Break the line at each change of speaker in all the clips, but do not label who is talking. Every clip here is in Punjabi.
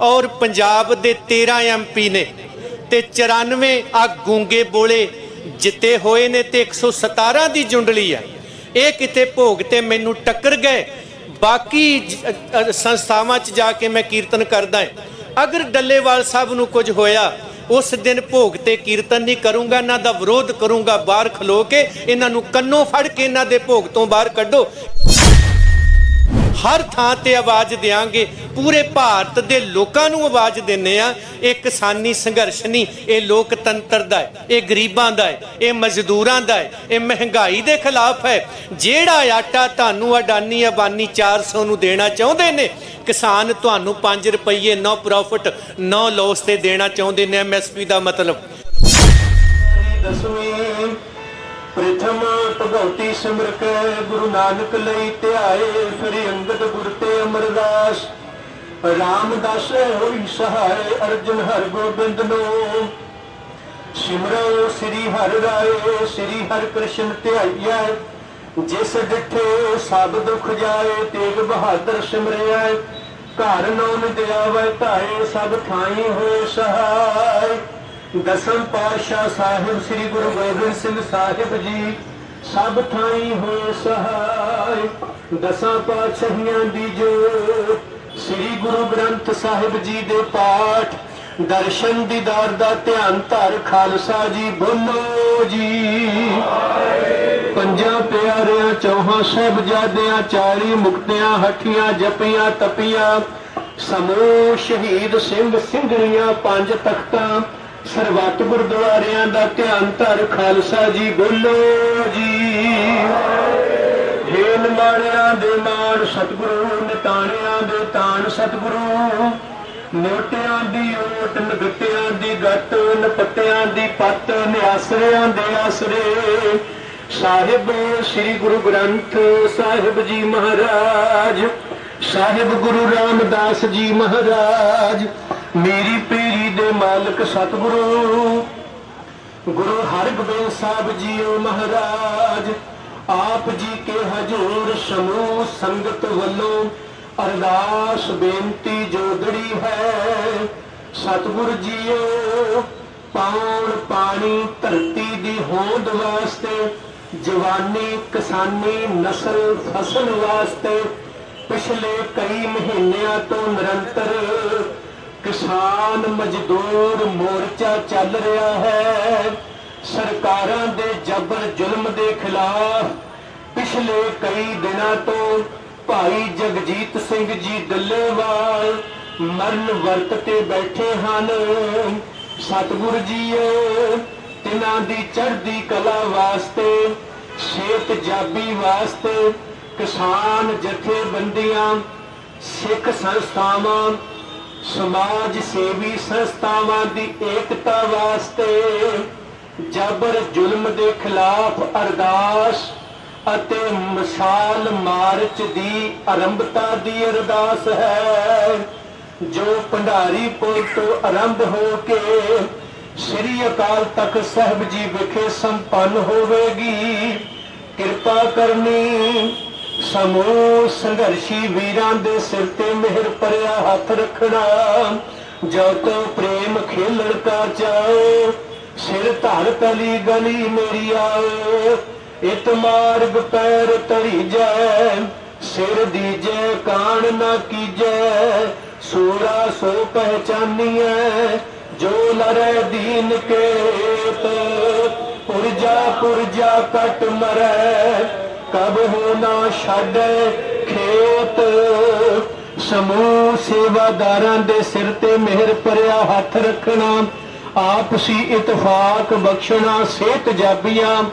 ਔਰ ਪੰਜਾਬ ਦੇ 13 ਐਮਪੀ ਨੇ ਤੇ 94 ਆ ਗੂੰਗੇ ਬੋਲੇ ਜਿੱਤੇ ਹੋਏ ਨੇ ਤੇ 117 ਦੀ ਜੁੰਡਲੀ ਹੈ ਇਹ ਕਿਤੇ ਭੋਗ ਤੇ ਮੈਨੂੰ ਟੱਕਰ ਗਏ। ਬਾਕੀ ਸੰਸਥਾਵਾਂ 'ਚ ਜਾ ਕੇ ਮੈਂ ਕੀਰਤਨ ਕਰਦਾ ਹਾਂ। ਅਗਰ ਡੱਲੇਵਾਲ ਸਾਹਿਬ ਨੂੰ ਕੁਝ ਹੋਇਆ, ਉਸ ਦਿਨ ਭੋਗ ਤੇ ਕੀਰਤਨ ਨਹੀਂ ਕਰੂੰਗਾ ਇਹਨਾਂ ਦਾ ਵਿਰੋਧ ਕਰੂੰਗਾ, ਬਾਹਰ ਖਲੋ ਕੇ ਇਹਨਾਂ ਨੂੰ ਕੰਨੋਂ ਫੜ ਕੇ ਇਹਨਾਂ ਦੇ ਭੋਗ ਤੋਂ ਬਾਹਰ ਕੱਢੋ। ਹਰ ਥਾਂ ਤੇ ਆਵਾਜ਼ ਦੇਾਂਗੇ ਪੂਰੇ ਭਾਰਤ ਦੇ ਲੋਕਾਂ ਨੂੰ ਆਵਾਜ਼ ਦਿੰਨੇ ਆ, ਇਹ ਕਿਸਾਨੀ ਸੰਘਰਸ਼ ਨਹੀਂ, ਇਹ ਲੋਕਤੰਤਰ ਦਾ ਹੈ, ਇਹ ਗਰੀਬਾਂ ਦਾ ਹੈ, ਇਹ ਮਜ਼ਦੂਰਾਂ ਦਾ ਹੈ, ਇਹ ਮਹਿੰਗਾਈ ਦੇ ਖਿਲਾਫ ਹੈ। ਜਿਹੜਾ ਆਟਾ ਤੁਹਾਨੂੰ ਅਡਾਨੀ ਅਬਾਨੀ 400 ਨੂੰ ਦੇਣਾ ਚਾਹੁੰਦੇ ਨੇ, ਕਿਸਾਨ ਤੁਹਾਨੂੰ 5 ਰੁਪਏ ਨੋ ਪ੍ਰੋਫਿਟ ਨੋ ਲਾਸ ਤੇ ਦੇਣਾ ਚਾਹੁੰਦੇ ਨੇ ਐਮਐਸਪੀ ਦਾ ਮਤਲਬ।
ਦਸਵੀਂ ਪ੍ਰਥਮ ਭਗਉਤੀ ਸਿਮਰ ਗੁਰੂ ਨਾਨਕ ਲਈ ਧਿਆਏ ਫਿਰ ਅੰਗਦ ਗੁਰ ਤੇ ਅਮਰਦਾਸ। ਰਾਮਦਾਸ ਹੋਈ ਸਹਾਇ, ਅਰਜਨ ਹਰ ਗੋਬਿੰਦ ਨੂੰ। ਸਿਮਰੋ, ਸ੍ਰੀ ਹਰਿ ਰਾਏ, ਸ੍ਰੀ ਹਰਿ ਕ੍ਰਿਸ਼ਨ ਧਿਆਈਐ। ਜਿਸ ਡਿਠੇ ਸਭ ਦੁਖ ਜਾਏ, ਤੇਗ ਬਹਾਦਰ ਸਿਮਰਿਆ ਘਰ ਨੌਨ ਦਿਆਵੈ ਧਾਏ, ਸਭ ਥਾਈ ਹੋਏ ਸਹਾਇ। ਦਸਮ ਪਾਤਸ਼ਾਹ ਸਾਹਿਬ ਸ੍ਰੀ ਗੁਰੂ ਗੋਬਿੰਦ ਸਿੰਘ ਸਾਹਿਬ ਜੀ, ਸਭ ਥਾਈ ਹੋਏ ਸਹਾਇ ਦਸਾਂ ਪਾਤਸ਼ਾਹੀਆਂ ਦੀ ਜੋ ਸ੍ਰੀ ਗੁਰੂ ਗ੍ਰੰਥ ਸਾਹਿਬ ਜੀ ਦੇ ਪਾਠ, ਦਰਸ਼ਨ ਦੀਦਾਰ ਦਾ ਧਿਆਨ ਧਰ ਖਾਲਸਾ ਜੀ, ਬੋਲੋ ਜੀ। ਪੰਜਾਂ ਪਿਆਰਿਆਂ, ਚੌਹਾਂ ਸਾਹਿਬਜ਼ਾਦਿਆਂ ਚਾਰੀ ਮੁਕਤਿਆਂ, ਹੱਠੀਆਂ ਜਪੀਆਂ, ਤਪੀਆਂ। ਸਮੂਹ ਸ਼ਹੀਦ ਸਿੰਘ ਸਿੰਘਣੀਆਂ, ਪੰਜ ਤਖਤਾਂ। ਸਰਬੱਤ ਗੁਰਦੁਆਰਿਆਂ ਦਾ ਧਿਆਨ ਧਰ ਖਾਲਸਾ ਜੀ, ਬੋਲੋ ਜੀ। ਹੇਨ ਮਾਣਿਆਂ ਦੇ ਮਾਣ ਸਤਿਗੁਰੂ, ਨਿਤਾਣਿਆਂ ਦੇ ਤਾਣ ਸਤਿਗੁਰੂ। ਮੋਟਿਆਂ ਦੀ ਓਟ ਨਗਟਿਆਂ ਦੀ ਗੱਤ ਨਪੱਤਿਆਂ ਦੀ ਪੱਤ, ਨਿਆਸਰਿਆਂ ਦੇ ਆਸਰੇ। ਸਾਹਿਬ, ਸ੍ਰੀ ਗੁਰੂ ਗ੍ਰੰਥ ਸਾਹਿਬ ਜੀ ਮਹਾਰਾਜ। ਸਾਹਿਬ ਗੁਰੂ ਰਾਮਦਾਸ ਜੀ ਮਹਾਰਾਜ। ਮੇਰੀ ਪੀਰੀ ਦੇ ਮਾਲਕ ਸਤਿਗੁਰੂ, ਗੁਰੂ ਹਰਗੋਬਿੰਦ ਸਾਹਿਬ ਜੀਓ ਮਹਾਰਾਜ, ਆਪ ਜੀ ਕੇ ਹਜੂਰ ਸਮੂਹ ਸੰਗਤ ਵੱਲੋਂ ਅਰਦਾਸ ਬੇਨਤੀ ਜੋਦੜੀ ਹੈ। ਸਤਿਗੁਰ ਜੀਓ ਪਾਉਣ ਪਾਣੀ ਧਰਤੀ ਦੀ ਹੋਂਦ ਵਾਸਤੇ, ਜਵਾਨੀ ਕਿਸਾਨੀ ਨਸਲ ਫਸਲ ਵਾਸਤੇ, ਪਿਛਲੇ ਕਈ ਮਹੀਨਿਆਂ ਤੋਂ ਨਿਰੰਤਰ ਕਿਸਾਨ ਮਜ਼ਦੂਰ ਮੋਰਚਾ ਚੱਲ ਰਿਹਾ ਹੈ। ਸਰਕਾਰਾਂ ਦੇ ਜ਼ਬਰ ਜ਼ੁਲਮ ਦੇ ਖਿਲਾਫ ਪਿਛਲੇ ਕਈ ਦਿਨਾਂ ਤੋਂ ਭਾਈ ਜਗਜੀਤ ਸਿੰਘ ਜੀ ਦੱਲੇਵਾਲ ਮਰਨ ਵਰਤ ਤੇ ਬੈਠੇ ਹਨ। ਸਤਿਗੁਰ ਜੀਓ, ਤਿਨਾਂ ਦੀ ਚੜ੍ਹਦੀ ਕਲਾ ਵਾਸਤੇ, ਸਿਹਤ ਜਾਬੀ ਵਾਸਤੇ ਕਿਸਾਨ ਜਥੇਬੰਦੀਆਂ, ਸਿੱਖ ਸੰਸਥਾਵਾਂ ਸਮਾਜ ਸੇਵੀ ਸੰਸਥਾਵਾਂ ਦੀ ਏਕਤਾ ਵਾਸਤੇ ਜਬਰ ਜ਼ੁਲਮ ਦੇ ਖਿਲਾਫ ਅਰਦਾਸ ਅਤੇ ਮਿਸਾਲ ਮਾਰਚ ਦੀ ਆਰੰਭਤਾ ਦੀ ਅਰਦਾਸ ਹੈ। ਜੋ ਭੰਡਾਰੀ ਪੁਲ ਤੋਂ ਆਰੰਭ ਹੋ ਕੇ ਸ੍ਰੀ ਅਕਾਲ ਤਖਤ ਸਾਹਿਬ ਜੀ ਵਿਖੇ ਸੰਪੰਨ ਹੋਵੇਗੀ, ਕਿਰਪਾ ਕਰਨੀ ਸਮੂਹ ਸੰਘਰਸ਼ੀ ਵੀਰਾਂ ਦੇ ਸਿਰ ਤੇ ਮਿਹਰ ਭਰਿਆ ਹੱਥ ਰੱਖਣਾ। ਜੋ ਤੋ ਪ੍ਰੇਮ ਖੇਲਣ ਕਾ ਚਾਓ ਸਿਰ ਧਰ ਤਲੀ ਗਲੀ ਮੇਰੀ ਆਓ ਇਤ ਮਾਰਗ ਪੈਰ ਧਰੀ ਜੈ ਸਿਰ ਦੀਜੈ ਕਾਣ ਨਾ ਕੀਜੈ। ਸੂਰਾ ਸੋ ਪਹਿਚਾਨੀਐ, ਜੋ ਲਰੈ ਦੀਨ ਕੇ ਪੁਰਜਾ ਪੁਰਜਾ ਕਟ ਮਰੈ ਕਬ ਹੋ ਨਾ ਛੱਡੈ ਖੇਤ? ਸਮੂਹ ਸੇਵਾਦਾਰਾਂ ਦੇ ਸਿਰ ਤੇ ਮਿਹਰ ਭਰਿਆ ਹੱਥ ਰੱਖਣਾ। ਆਪਸੀ ਇਤਫਾਕ ਬਖਸ਼ਣਾ, ਸਿਹਤ ਜਾਬੀਆਂ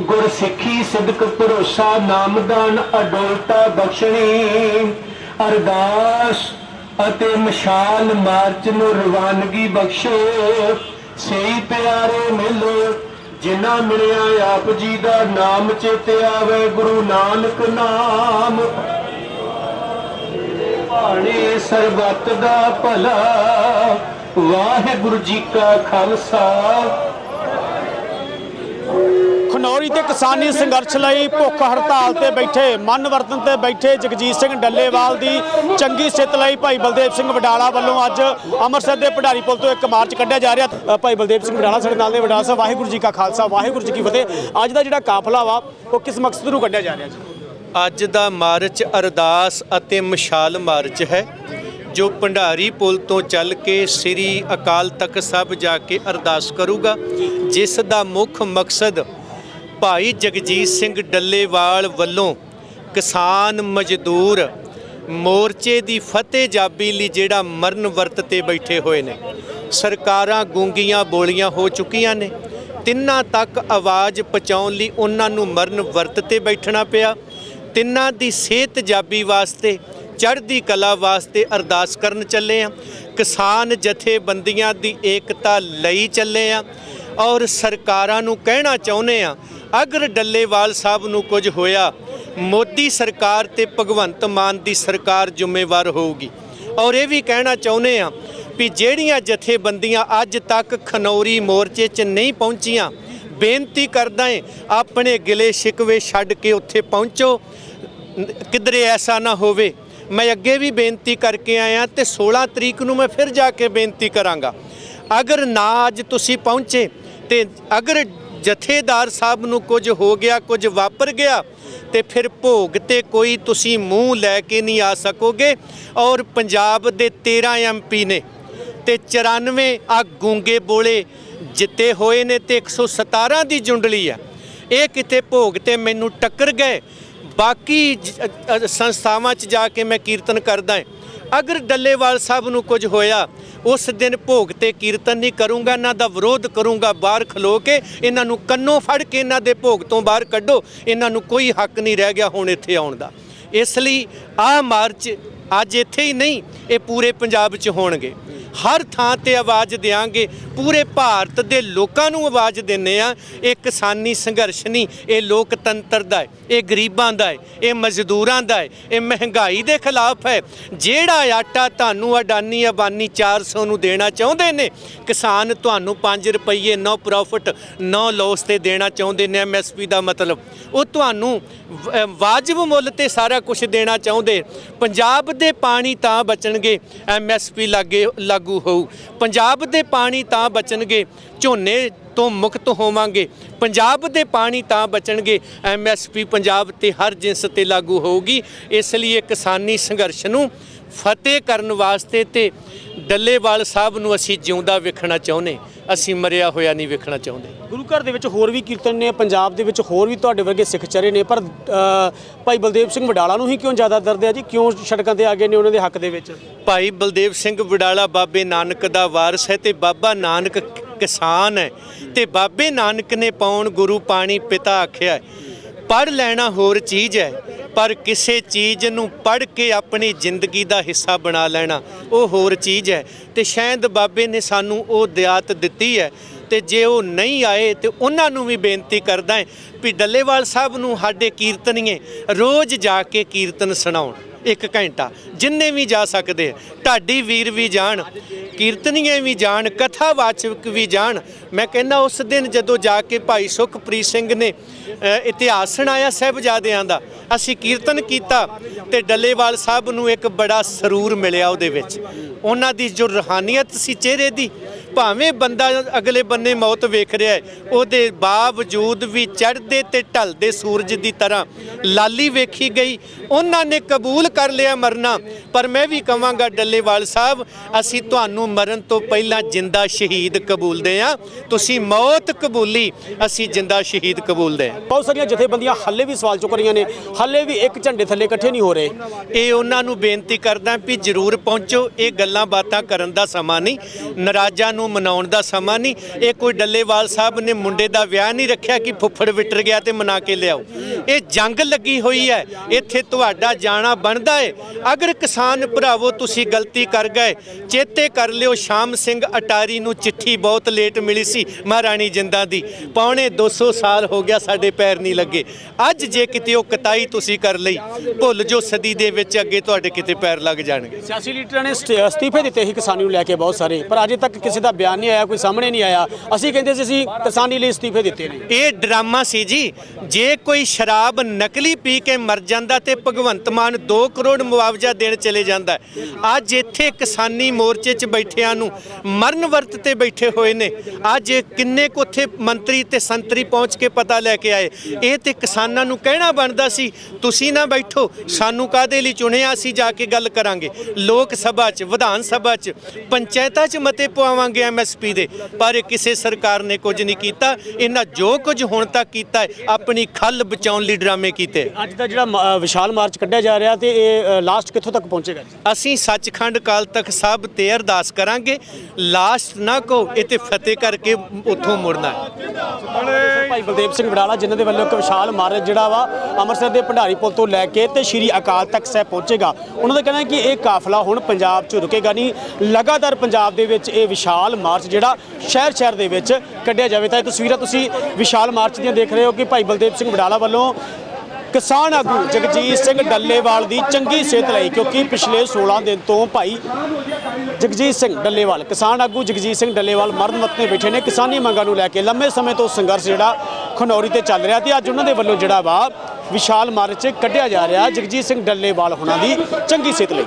ਗੁਰ ਸਿੱਖੀ ਸਿਦਕ ਭਰੋਸਾ, ਨਾਮਦਾਨ ਅਡੋਲਤਾ ਬਖਸ਼ਣੀ। ਅਰਦਾਸ ਅਤੇ ਮਸ਼ਾਲ ਮਾਰਚ ਨੂੰ ਰਵਾਨਗੀ ਬਖਸ਼ੋ। ਸਹੀ ਪਿਆਰੇ ਮਿਲੋ ਜਿਨ੍ਹਾਂ ਮਿਲਿਆ ਆਪ ਜੀ ਦਾ ਨਾਮ ਚੇਤੇ ਆਵੇ, ਗੁਰੂ ਨਾਨਕ ਨਾਮ। ਭਾਣੇ ਸਰਬੱਤ ਦਾ ਭਲਾ, ਵਾਹਿਗੁਰੂ ਜੀ ਕਾ ਖਾਲਸਾ।
ਖਨੌਰੀ ਤੇ ਕਿਸਾਨੀ ਸੰਘਰਸ਼ ਲਈ ਭੁੱਖ ਹੜਤਾਲ ਤੇ ਬੈਠੇ, ਮਨ ਵਰਤਨ ਤੇ ਬੈਠੇ ਜਗਜੀਤ ਸਿੰਘ ਡੱਲੇਵਾਲ ਦੀ ਚੰਗੀ ਸਿੱਤ ਲਈ ਭਾਈ ਬਲਦੇਵ ਸਿੰਘ ਵਡਾਲਾ ਵੱਲੋਂ ਅੱਜ ਅੰਮ੍ਰਿਤਸਰ ਦੇ ਭੰਡਾਰੀ ਪੁਲ ਤੋਂ ਇੱਕ ਮਾਰਚ ਕੱਢਿਆ ਜਾ ਰਿਹਾ। ਭਾਈ ਬਲਦੇਵ ਸਿੰਘ ਵਡਾਲਾ ਸਾਡੇ ਨਾਲ ਦੇ ਵਡਾਲਾ ਸਾਹਿਬ, ਵਾਹਿਗੁਰੂ ਜੀ ਕਾ ਖਾਲਸਾ, ਵਾਹਿਗੁਰੂ ਜੀ ਕੀ ਫਤਿਹ। ਅੱਜ ਦਾ ਜਿਹੜਾ ਕਾਫਲਾ ਵਾ, ਉਹ ਕਿਸ ਮਕਸਦ ਨੂੰ ਕੱਢਿਆ ਜਾ ਰਿਹਾ ਜੀ?
ਅੱਜ ਦਾ ਮਾਰਚ ਅਰਦਾਸ ਅਤੇ ਮਸ਼ਾਲ ਮਾਰਚ ਹੈ, ਜੋ ਭੰਡਾਰੀ ਪੁਲ ਤੋਂ ਚੱਲ ਕੇ ਸ੍ਰੀ ਅਕਾਲ ਤਖਤ ਸਾਹਿਬ ਜਾ ਕੇ ਅਰਦਾਸ ਕਰੂਗਾ, ਜਿਸ ਦਾ ਮੁੱਖ ਮਕਸਦ ਭਾਈ ਜਗਜੀਤ ਸਿੰਘ ਡੱਲੇਵਾਲ ਵੱਲੋਂ ਕਿਸਾਨ ਮਜ਼ਦੂਰ ਮੋਰਚੇ ਦੀ ਫਤਿਹ ਜਾਬੀ ਲਈ ਜਿਹੜਾ ਮਰਨ ਵਰਤ ਤੇ ਬੈਠੇ ਹੋਏ ਨੇ। ਸਰਕਾਰਾਂ ਗੂੰਗੀਆਂ ਬੋਲੀਆਂ ਹੋ ਚੁੱਕੀਆਂ ਨੇ। ਤਿੰਨਾਂ ਤੱਕ ਆਵਾਜ਼ ਪਹੁੰਚਾਉਣ ਲਈ ਉਹਨਾਂ ਨੂੰ ਮਰਨ ਵਰਤ ਤੇ ਬੈਠਣਾ ਪਿਆ। ਤਿੰਨਾਂ ਦੀ ਸਿਹਤ ਜਾਬੀ ਵਾਸਤੇ, ਚੜ੍ਹਦੀ ਕਲਾ ਵਾਸਤੇ ਅਰਦਾਸ ਕਰਨ ਚੱਲੇ ਆ। ਕਿਸਾਨ ਜਥੇਬੰਦੀਆਂ ਦੀ ਏਕਤਾ ਲਈ ਚੱਲੇ ਆ। ਔਰ ਸਰਕਾਰਾਂ ਨੂੰ ਕਹਿਣਾ ਚਾਹੁੰਦੇ ਆ ਅਗਰ ਡੱਲੇਵਾਲ ਸਾਹਿਬ ਨੂੰ ਕੁਝ ਹੋਇਆ, ਮੋਦੀ ਸਰਕਾਰ ਤੇ ਭਗਵੰਤ ਮਾਨ ਦੀ ਸਰਕਾਰ ਜ਼ਿੰਮੇਵਾਰ ਹੋਊਗੀ। ਔਰ ਇਹ ਵੀ ਕਹਿਣਾ ਚਾਹੁੰਦੇ ਆ ਵੀ ਜਿਹੜੀਆਂ ਜਥੇਬੰਦੀਆਂ ਅੱਜ ਤੱਕ ਖਨੌਰੀ ਮੋਰਚੇ 'ਚ ਨਹੀਂ ਪਹੁੰਚੀਆਂ, ਬੇਨਤੀ ਕਰਦਾ ਏ ਆਪਣੇ ਗਿਲੇ ਸ਼ਿਕਵੇ ਛੱਡ ਕੇ ਉੱਥੇ ਪਹੁੰਚੋ। ਕਿਧਰੇ ਐਸਾ ਨਾ ਹੋਵੇ। ਮੈਂ ਅੱਗੇ ਵੀ ਬੇਨਤੀ ਕਰਕੇ ਆਇਆ ਤੇ 16 ਤਰੀਕ ਨੂੰ ਮੈਂ ਫਿਰ ਜਾ ਕੇ ਬੇਨਤੀ ਕਰਾਂਗਾ। ਅਗਰ ਨਾ ਅੱਜ ਤੁਸੀਂ ਪਹੁੰਚੇ ਤੇ ਅਗਰ ਜਥੇਦਾਰ ਸਾਹਿਬ ਨੂੰ ਕੁਝ ਹੋ ਗਿਆ, ਕੁਝ ਵਾਪਰ ਗਿਆ, ਤੇ ਫਿਰ ਭੋਗ ਤੇ ਕੋਈ ਤੁਸੀਂ ਮੂੰਹ ਲੈ ਕੇ ਨਹੀਂ ਆ ਸਕੋਗੇ। ਔਰ ਪੰਜਾਬ ਦੇ 13 ਐਮਪੀ ਨੇ ਤੇ 94 ਆ ਗੂੰਗੇ ਬੋਲੇ ਜਿੱਤੇ ਹੋਏ ਨੇ ਤੇ 117 ਦੀ ਜੁੰਡਲੀ ਆ। ਇਹ ਕਿਤੇ ਭੋਗ ਤੇ ਮੈਨੂੰ ਟੱਕਰ ਗਏ। ਬਾਕੀ ਸੰਸਥਾਵਾਂ 'ਚ ਜਾ ਕੇ ਮੈਂ ਕੀਰਤਨ ਕਰਦਾ ਹਾਂ। ਅਗਰ ਡੱਲੇਵਾਲ ਸਾਹਿਬ ਨੂੰ ਕੁਝ ਹੋਇਆ, ਉਸ ਦਿਨ ਭੋਗ ਤੇ ਕੀਰਤਨ ਨਹੀਂ ਕਰੂੰਗਾ, ਇਹਨਾਂ ਦਾ ਵਿਰੋਧ ਕਰੂੰਗਾ ਬਾਹਰ ਖਲੋ ਕੇ, ਇਹਨਾਂ ਨੂੰ ਕੰਨੋਂ ਫੜ ਕੇ ਇਹਨਾਂ ਦੇ ਭੋਗ ਤੋਂ ਬਾਹਰ ਕੱਢੋ, ਇਹਨਾਂ ਨੂੰ ਕੋਈ ਹੱਕ ਨਹੀਂ ਰਹਿ ਗਿਆ ਹੁਣ ਇੱਥੇ ਆਉਣ ਦਾ। ਇਸ ਲਈ ਆਹ ਮਾਰਚ ਅੱਜ ਇੱਥੇ ਹੀ ਨਹੀਂ, ਇਹ ਪੂਰੇ ਪੰਜਾਬ 'ਚ ਹੋਣਗੇ। ਹਰ ਥਾਂ ਤੇ ਆਵਾਜ਼ ਦੇਾਂਗੇ ਪੂਰੇ ਭਾਰਤ ਦੇ ਲੋਕਾਂ ਨੂੰ ਆਵਾਜ਼ ਦਿੰਨੇ ਆ, ਇਹ ਕਿਸਾਨੀ ਸੰਘਰਸ਼ ਨਹੀਂ, ਇਹ ਲੋਕਤੰਤਰ ਦਾ ਹੈ, ਇਹ ਗਰੀਬਾਂ ਦਾ ਹੈ, ਇਹ ਮਜ਼ਦੂਰਾਂ ਦਾ ਹੈ, ਇਹ ਮਹਿੰਗਾਈ ਦੇ ਖਿਲਾਫ ਹੈ। ਜਿਹੜਾ ਆਟਾ ਤੁਹਾਨੂੰ ਅਡਾਨੀ ਅਬਾਨੀ 400 ਨੂੰ ਦੇਣਾ ਚਾਹੁੰਦੇ ਨੇ, ਕਿਸਾਨ ਤੁਹਾਨੂੰ 5 ਰੁਪਏ ਨੋ ਪ੍ਰੋਫਿਟ ਨੋ ਲਾਸ ਤੇ ਦੇਣਾ ਚਾਹੁੰਦੇ ਨੇ ਐਮਐਸਪੀ ਦਾ ਮਤਲਬ। ਉਹ ਤੁਹਾਨੂੰ ਵ- ਵਾਜਬ ਮੁੱਲ ਤੇ ਸਾਰਾ ਕੁਝ ਦੇਣਾ ਚਾਹੁੰਦੇ। ਪੰਜਾਬ ਦੇ ਪਾਣੀ ਤਾਂ ਬਚਣਗੇ ਐਮਐਸਪੀ ਲਾਗੇ ਲਾਗੂ ਹੋਊ। ਪੰਜਾਬ ਦੇ ਪਾਣੀ ਤਾਂ ਬਚਣਗੇ, ਝੋਨੇ ਤੋਂ ਮੁਕਤ ਹੋਵਾਂਗੇ। ਪੰਜਾਬ ਦੇ ਪਾਣੀ ਤਾਂ ਬਚਣਗੇ ਐਮਐਸਪੀ ਪੰਜਾਬ ਤੇ ਹਰ ਜਿੰਸ ਤੇ ਲਾਗੂ ਹੋਊਗੀ। ਇਸ ਲਈ ਇਹ ਕਿਸਾਨੀ ਸੰਘਰਸ਼ ਨੂੰ ਫਤਿਹ ਕਰਨ ਵਾਸਤੇ ਤੇ ਡੱਲੇਵਾਲ ਸਾਹਿਬ ਨੂੰ ਅਸੀਂ ਜਿਉਂਦਾ ਵੇਖਣਾ ਚਾਹੁੰਦੇ ਅਸੀਂ ਮਰਿਆ ਹੋਇਆ ਨਹੀਂ ਵੇਖਣਾ ਚਾਹੁੰਦੇ
ਗੁਰੂ ਘਰ ਦੇ ਵਿੱਚ ਹੋਰ ਵੀ ਕੀਰਤਨ ਨੇ ਪੰਜਾਬ ਦੇ ਵਿੱਚ ਹੋਰ ਵੀ ਤੁਹਾਡੇ ਵਰਗੇ ਸਿੱਖ ਚਰੇ ਨੇ ਪਰ ਭਾਈ ਬਲਦੇਵ ਸਿੰਘ ਵਡਾਲਾ ਨੂੰ ਹੀ ਕਿਉਂ ਜ਼ਿਆਦਾ ਦਰਦ ਹੈ ਜੀ ਕਿਉਂ ਸੜਕਾਂ ਤੇ ਆ ਗਏ ਨੇ ਉਹਨਾਂ ਦੇ ਹੱਕ ਦੇ ਵਿੱਚ
ਭਾਈ ਬਲਦੇਵ ਸਿੰਘ ਵਡਾਲਾ ਬਾਬੇ ਨਾਨਕ ਦਾ ਵਾਰਸ ਹੈ ਤੇ ਬਾਬਾ ਨਾਨਕ ਕਿਸਾਨ ਹੈ ਤੇ ਬਾਬੇ ਨਾਨਕ ਨੇ ਪਾਉਣ ਗੁਰੂ ਪਾਣੀ ਪਿਤਾ ਆਖਿਆ ਹੈ। ਪੜ੍ਹ ਲੈਣਾ ਹੋਰ ਚੀਜ਼ ਹੈ ਪਰ ਕਿਸੇ ਚੀਜ਼ ਨੂੰ ਪੜ੍ਹ ਕੇ ਆਪਣੀ ਜ਼ਿੰਦਗੀ ਦਾ ਹਿੱਸਾ ਬਣਾ ਲੈਣਾ, ਉਹ ਹੋਰ ਚੀਜ਼ ਹੈ। ਤੇ ਸ਼ਾਇਦ ਬਾਬੇ ਨੇ ਸਾਨੂੰ ਉਹ ਦਿਆਤ ਦਿੱਤੀ ਹੈ ਤੇ ਜੇ ਉਹ ਨਹੀਂ ਆਏ ਤੇ ਉਹਨਾਂ ਨੂੰ ਵੀ ਬੇਨਤੀ ਕਰਦਾ ਹੈ ਵੀ ਡੱਲੇਵਾਲ ਸਾਹਿਬ ਨੂੰ ਸਾਡੇ ਕੀਰਤਨੀਏ ਰੋਜ਼ ਜਾ ਕੇ ਕੀਰਤਨ ਸੁਣਾਉਣ, ਇੱਕ ਘੰਟਾ, ਜਿੰਨੇ ਵੀ ਜਾ ਸਕਦੇ ਆ। ਢਾਡੀ ਵੀਰ ਵੀ ਜਾਣ ਕੀਰਤਨੀਏ ਵੀ ਜਾਣ ਕਥਾ ਵਾਚਕ ਵੀ ਜਾਣ। ਮੈਂ ਕਹਿੰਦਾ ਉਸ ਦਿਨ ਜਦੋਂ ਜਾ ਕੇ ਭਾਈ ਸੁਖਪ੍ਰੀਤ ਸਿੰਘ ਨੇ ਇਤਿਹਾਸ ਸੁਣਾਇਆ ਸਾਹਿਬਜ਼ਾਦਿਆਂ ਦਾ, ਅਸੀਂ ਕੀਰਤਨ ਕੀਤਾ ਤੇ ਡੱਲੇਵਾਲ ਸਾਹਿਬ ਨੂੰ ਇੱਕ ਬੜਾ ਸਰੂਰ ਮਿਲਿਆ ਉਹਦੇ ਵਿੱਚ। ਉਹਨਾਂ ਦੀ ਜੋ ਰੂਹਾਨੀਅਤ ਸੀ ਚਿਹਰੇ ਦੀ ਭਾਵੇਂ ਬੰਦਾ ਅਗਲੇ ਬੰਨੇ ਮੌਤ ਵੇਖ ਰਿਹਾ ਹੈ ਉਹਦੇ ਬਾਵਜੂਦ ਵੀ ਚੜ੍ਹਦੇ ਤੇ ਢਲਦੇ ਸੂਰਜ ਦੀ ਤਰ੍ਹਾਂ ਲਾਲੀ ਵੇਖੀ ਗਈ। ਉਹਨਾਂ ਨੇ ਕਬੂਲ ਕਰ ਲਿਆ ਮਰਨਾ। ਪਰ ਮੈਂ ਵੀ ਕਵਾਂਗਾ ਡੱਲੇਵਾਲ ਸਾਹਿਬ ਅਸੀਂ ਤੁਹਾਨੂੰ ਮਰਨ ਤੋਂ ਪਹਿਲਾਂ ਜਿੰਦਾ ਸ਼ਹੀਦ ਕਬੂਲਦੇ ਆ ਤੁਸੀਂ ਮੌਤ ਕਬੂਲੀ ਅਸੀਂ ਜਿੰਦਾ ਸ਼ਹੀਦ ਕਬੂਲਦੇ ਆ
ਬਹੁਤ ਸਾਰੀਆਂ ਜਥੇਬੰਦੀਆਂ ਹੱਲੇ ਵੀ ਸਵਾਲ ਚੁੱਕ ਰਹੀਆਂ ਨੇ। ਹੱਲੇ ਵੀ ਇੱਕ ਝੰਡੇ ਥੱਲੇ ਇਕੱਠੇ ਨਹੀਂ ਹੋ ਰਹੇ।
ਇਹ ਉਹਨਾਂ ਨੂੰ ਬੇਨਤੀ ਕਰਦਾ ਵੀ ਜਰੂਰ ਪਹੁੰਚੋ। ਇਹ ਗੱਲਾਂ ਬਾਤਾਂ ਕਰਨ ਦਾ ਸਮਾਂ ਨਹੀਂ। ਨਰਾਜ਼ਾਂ ਨੂੰ ਮਨਾਉਣ ਦਾ ਸਮਾਂ ਨਹੀਂ। ਇਹ ਕੋਈ ਡੱਲੇਵਾਲ ਸਾਹਿਬ ਨੇ ਮੁੰਡੇ ਦਾ ਵਿਆਹ ਨਹੀਂ ਰੱਖਿਆ ਕਿ ਫੁੱਫੜ ਵਿਟਰ ਗਿਆ ਤੇ ਮਨਾ ਕੇ ਲਿਆਓ। ਇਹ ਜੰਗ ਲੱਗੀ ਹੋਈ ਹੈ। ਇੱਥੇ ਤੁਹਾਡਾ ਜਾਣਾ ਬਣਦਾ ਹੈ ਅਗਰ ਕਿਸਾਨ ਭਰਾਵੋ, ਤੁਸੀਂ ਗਲਤੀ ਕਰ ਗਏ। ਚੇਤੇ ਕਰ ਲਿਓ, ਸ਼ਾਮ ਸਿੰਘ ਅਟਾਰੀ ਨੂੰ ਚਿੱਠੀ ਬਹੁਤ ਲੇਟ ਮਿਲੀ ਸੀ ਮਹਾਰਾਣੀ ਜਿੰਦਾਂ ਦੀ। ਪੌਣੇ 200 ਸਾਲ ਹੋ ਗਿਆ ਸਾਡੇ ਪੈਰ ਨਹੀਂ ਲੱਗੇ। ਅੱਜ ਜੇ ਕਿਤੇ ਉਹ ਕਤਾਈ ਤੁਸੀਂ ਕਰ ਲਈ, ਭੁੱਲ ਜੋ ਸਦੀ ਦੇ ਵਿੱਚ ਅੱਗੇ ਤੁਹਾਡੇ ਕਿਤੇ ਪੈਰ ਲੱਗ ਜਾਣਗੇ।
ਸਿਆਸੀ ਲੀਡਰਾਂ ਨੇ ਅਸਤੀਫੇ ਦਿੱਤੇ ਸੀ ਕਿਸਾਨੀ ਨੂੰ ਲੈ ਕੇ ਬਹੁਤ ਸਾਰੇ। ਪਰ ਅਜੇ ਤੱਕ ਕਿਸੇ ਦਾ ਦਾ ਬਿਆਨ ਨਹੀਂ ਆਇਆ, ਕੋਈ ਸਾਹਮਣੇ ਨਹੀਂ ਆਇਆ। ਅਸੀਂ ਕਹਿੰਦੇ ਸੀ, ਅਸੀਂ ਕਿਸਾਨੀ ਲਈ ਅਸਤੀਫੇ ਦਿੱਤੇ ਨੇ।
ਇਹ ਡਰਾਮਾ ਸੀ ਜੀ। ਜੇ ਕੋਈ ਸ਼ਰਾਬ ਨਕਲੀ ਪੀ ਕੇ ਮਰ ਜਾਂਦਾ ਤੇ ਭਗਵੰਤ ਮਾਨ 2 ਕਰੋੜ ਮੁਆਵਜ਼ਾ ਦੇਣ ਚਲੇ ਜਾਂਦਾ ਅੱਜ ਇੱਥੇ ਕਿਸਾਨੀ ਮੋਰਚੇ 'ਚ ਬੈਠਿਆਂ ਨੂੰ ਮਰਨ ਵਰਤ ਤੇ ਬੈਠੇ ਹੋਏ ਨੇ। ਅੱਜ ਕਿੰਨੇ ਕੁ ਉੱਥੇ ਮੰਤਰੀ ਤੇ ਸੰਤਰੀ ਪਹੁੰਚ ਕੇ ਪਤਾ ਲੈ ਕੇ ਆਏ। ਇਹ ਤੇ ਕਿਸਾਨਾਂ ਨੂੰ ਕਹਿਣਾ ਬਣਦਾ ਸੀ, ਤੁਸੀਂ ਨਾ ਬੈਠੋ, ਸਾਨੂੰ ਕਾਦੇ ਲਈ ਚੁਣਿਆ? ਅਸੀਂ ਜਾ ਕੇ ਗੱਲ ਕਰਾਂਗੇ। ਲੋਕ ਸਭਾ 'ਚ, ਵਿਧਾਨ ਸਭਾ 'ਚ, ਪੰਚਾਇਤਾਂ 'ਚ ਮਤੇ ਪਵਾਵਾਂਗੇ। ਐਮਐਸਪੀ ਦੇ ਪਰ ਕਿਸੇ ਸਰਕਾਰ ਨੇ ਕੁਝ ਨਹੀਂ ਕੀਤਾ। ਇਹਨਾਂ ਜੋ ਕੁਝ ਹੁਣ ਤੱਕ ਕੀਤਾ ਹੈ ਆਪਣੀ ਖੱਲ ਬਚਾਉਣ ਲਈ ਡਰਾਮੇ ਕੀਤੇ।
ਅੱਜ ਦਾ ਜਿਹੜਾ ਵਿਸ਼ਾਲ ਮਾਰਚ ਕੱਢਿਆ ਜਾ ਰਿਹਾ ਤੇ ਇਹ ਲਾਸਟ ਕਿੱਥੋਂ ਤੱਕ ਪਹੁੰਚੇਗਾ
ਅਸੀਂ ਸੱਚਖੰਡ ਕਾਲ ਤੱਕ ਸਭ ਤੇ ਅਰਦਾਸ ਕਰਾਂਗੇ ਲਾਸਟ ਨਾ ਕੋ ਇਹ ਤੇ ਫਤਿਹ ਕਰਕੇ ਉੱਥੋਂ ਮੁੜਨਾ ਹੈ।
ਭਾਈ ਬਲਦੇਵ ਸਿੰਘ ਵਡਾਲਾ ਜਿਨ੍ਹਾਂ ਦੇ ਵੱਲੋਂ ਇੱਕ ਵਿਸ਼ਾਲ ਮਾਰਚ ਜਿਹੜਾ ਵਾ ਅੰਮ੍ਰਿਤਸਰ ਦੇ ਭੰਡਾਰੀ ਪੁਲ ਤੋਂ ਲੈ ਕੇ ਤੇ ਸ਼੍ਰੀ ਅਕਾਲ ਤਖਤ ਸਾਹਿਬ ਪਹੁੰਚੇਗਾ। ਉਹਨਾਂ ਦਾ ਕਹਿਣਾ ਹੈ ਕਿ ਇਹ ਕਾਫਲਾ ਹੁਣ ਪੰਜਾਬ 'ਚ ਰੁਕੇਗਾ ਨਹੀਂ। ਲਗਾਤਾਰ ਪੰਜਾਬ ਦੇ ਵਿੱਚ ਇਹ ਵਿਸ਼ਾਲ ਮਾਰਚ ਜਿਹੜਾ ਸ਼ਹਿਰ ਸ਼ਹਿਰ ਦੇ ਵਿੱਚ ਕੱਢਿਆ ਜਾਵੇ। ਤਾਂ ਇਹ ਤਸਵੀਰਾਂ ਤੁਸੀਂ ਵਿਸ਼ਾਲ ਮਾਰਚ ਦੀਆਂ ਦੇਖ ਰਹੇ ਹੋ ਕਿ ਭਾਈ ਬਲਦੇਵ ਸਿੰਘ ਵਡਾਲਾ ਵੱਲੋਂ ਕਿਸਾਨ ਆਗੂ ਜਗਜੀਤ ਸਿੰਘ ਡੱਲੇਵਾਲ ਦੀ ਚੰਗੀ ਸਿਹਤ ਲਈ, ਕਿਉਂਕਿ ਪਿਛਲੇ 16 ਦਿਨ ਤੋਂ ਭਾਈ ਜਗਜੀਤ ਸਿੰਘ ਡੱਲੇਵਾਲ, ਕਿਸਾਨ ਆਗੂ ਜਗਜੀਤ ਸਿੰਘ ਡੱਲੇਵਾਲ ਮਰਨ ਮੱਤੇ ਬੈਠੇ ਨੇ। ਕਿਸਾਨੀ ਮੰਗਾਂ ਨੂੰ ਲੈ ਕੇ ਲੰਮੇ ਸਮੇਂ ਤੋਂ ਸੰਘਰਸ਼ ਜਿਹੜਾ ਖਨੌਰੀ ਤੇ ਚੱਲ ਰਿਹਾ ਤੇ ਅੱਜ ਉਹਨਾਂ ਦੇ ਵੱਲੋਂ ਜਿਹੜਾ ਵਾ ਵਿਸ਼ਾਲ ਮਾਰਚ ਕੱਢਿਆ ਜਾ ਰਿਹਾ ਜਗਜੀਤ ਸਿੰਘ ਡੱਲੇਵਾਲ ਹੁਣਾਂ ਦੀ ਚੰਗੀ ਸਿਹਤ ਲਈ।